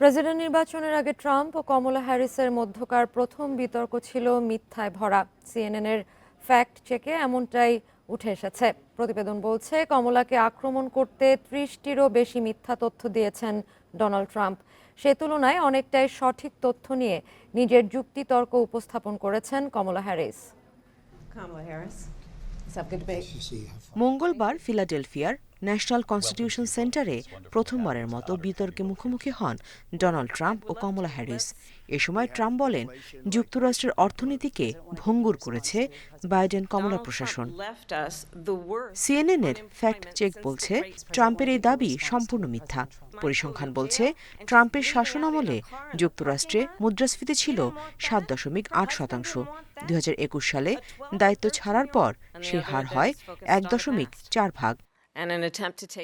President নির্বাচনের আগে Trump ও কমলা হ্যারিসের মধ্যকার প্রথম বিতর্ক ছিল মিথ্যায় ভরা। সিএনএনের ফ্যাক্ট চেকে এমনটাই উঠে এসেছে। প্রতিবেদন বলছে কমলাকে আক্রমণ করতে ত্রিশটিরও বেশি মিথ্যা তথ্য দিয়েছেন ডোনাল্ড ট্রাম্প। সে তুলনায় অনেকটাই সঠিক তথ্য নিয়ে নিজের যুক্তিতর্ক উপস্থাপন করেছেন কমলা হ্যারিস. মঙ্গলবার ফিলাডেলফিয়ার ন্যাশনাল কনস্টিটিউশন সেন্টারে প্রথমবারের মতো বিতর্কে মুখোমুখি হন ডোনাল্ড ট্রাম্প ও কমলা হ্যারিস। এ সময় ট্রাম্প বলেন যুক্তরাষ্ট্রের অর্থনীতিকে ভঙ্গুর করেছে বাইডেন কমলা প্রশাসন. সিএনএনের ফ্যাক্ট চেক বলছে ট্রাম্পের এই দাবি সম্পূর্ণ মিথ্যা। পরিসংখ্যান বলছে ট্রাম্পের শাসন শাসনামলে যুক্তরাষ্ট্রে মুদ্রাস্ফীতি ছিল সাত দশমিক আট শতাংশ। দু হাজার একুশ সালে দায়িত্ব ছাড়ার পর সে হার হয় এক দশমিক চার ভাগ।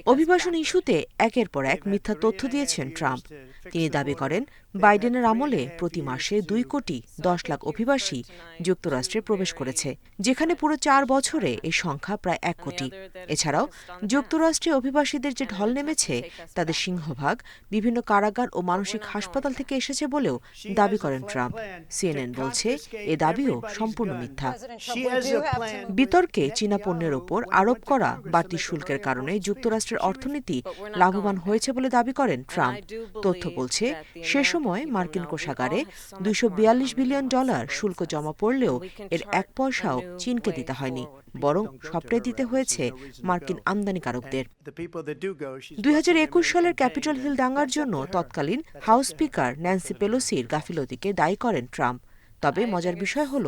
অভিবাসন ইস্যুতে একের পর এক মিথ্যা তথ্য দিয়েছেন ট্রাম্প। তিনি দাবি করেন বাইডেনের আমলে প্রতি মাসে দুই কোটি দশ লাখ অভিবাসী যুক্তরাষ্ট্রে প্রবেশ করেছে যেখানে পুরো চার বছরে এই সংখ্যা প্রায় এক কোটি। এছাড়াও যুক্তরাষ্ট্রে অভিবাসীদের যে ঢল নেমেছে তাদের সিংহভাগ বিভিন্ন কারাগার ও মানসিক হাসপাতাল থেকে এসেছে বলেও দাবি করেন ট্রাম্প। সিএনএন বলছে এ দাবিও সম্পূর্ণ মিথ্যা. বিতর্কে চীনা পণ্যের ওপর আরোপ করা বাড়তি শুল্কের কারণে যুক্তরাষ্ট্রের অর্থনীতি লাভবান হয়েছে বলে দাবি করেন ট্রাম্প। তথ্য বলছে সে সময় মার্কিন কোষাগারে দুইশো বিলিয়ন ডলার শুল্ক জমা পড়লেও এর এক পয়সাও চীনকে দিতে হয়নি বরং সবটাই দিতে হয়েছে মার্কিন আমদানিকারকদের। The people that do go, she's দুই সালের ক্যাপিটল হিল দাঙ্গার জন্য তৎকালীন হাউস স্পিকার ন্যান্সি পেলোসির গাফিলতিকে দায়ী করেন ট্রাম্প। তবে মজার বিষয় হল,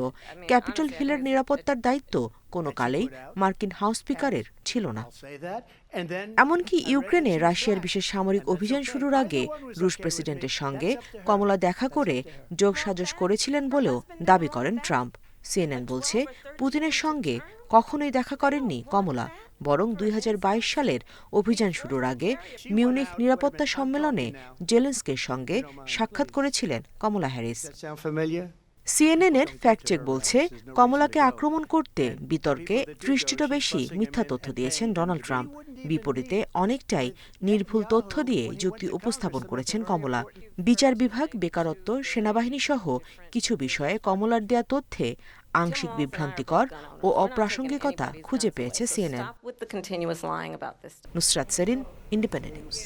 ক্যাপিটল হিলের নিরাপত্তার দায়িত্ব কোনো কালেই মার্কিন হাউস স্পিকারের ছিল না এমনকি ইউক্রেনে রাশিয়ার বিশেষ সামরিক অভিযান শুরুর আগে রুশ প্রেসিডেন্টের সঙ্গে কমলা দেখা করে যোগসাজশ করেছিলেন বলেও দাবি করেন ট্রাম্প সিএনএন বলছে, পুতিনের সঙ্গে কখনোই দেখা করেননি কমলা, বরং দুই হাজার বাইশ সালের অভিযান শুরুর আগে মিউনিখ নিরাপত্তা সম্মেলনে জেলেন্সকের সঙ্গে সাক্ষাৎ করেছিলেন কমলা হ্যারিস? সিএনএনের ফ্যাক্ট চেক বলছে, কমলাকে আক্রমণ করতে বিতর্কে ত্রিশটিরও বেশি মিথ্যা তথ্য দিয়েছেন ডোনাল্ড ট্রাম্প। বিপরীতে অনেকটাই নির্ভুল তথ্য দিয়ে যুক্তি উপস্থাপন করেছেন কমলা। বিচার বিভাগ, বেকারত্ব, সেনাবাহিনী সহ কিছু বিষয়ে কমলার দেয়া তথ্যে আংশিক বিভ্রান্তিকর ও অপ্রাসঙ্গিকতা খুঁজে পেয়েছে CNN. Nusrat Serin, Independent News.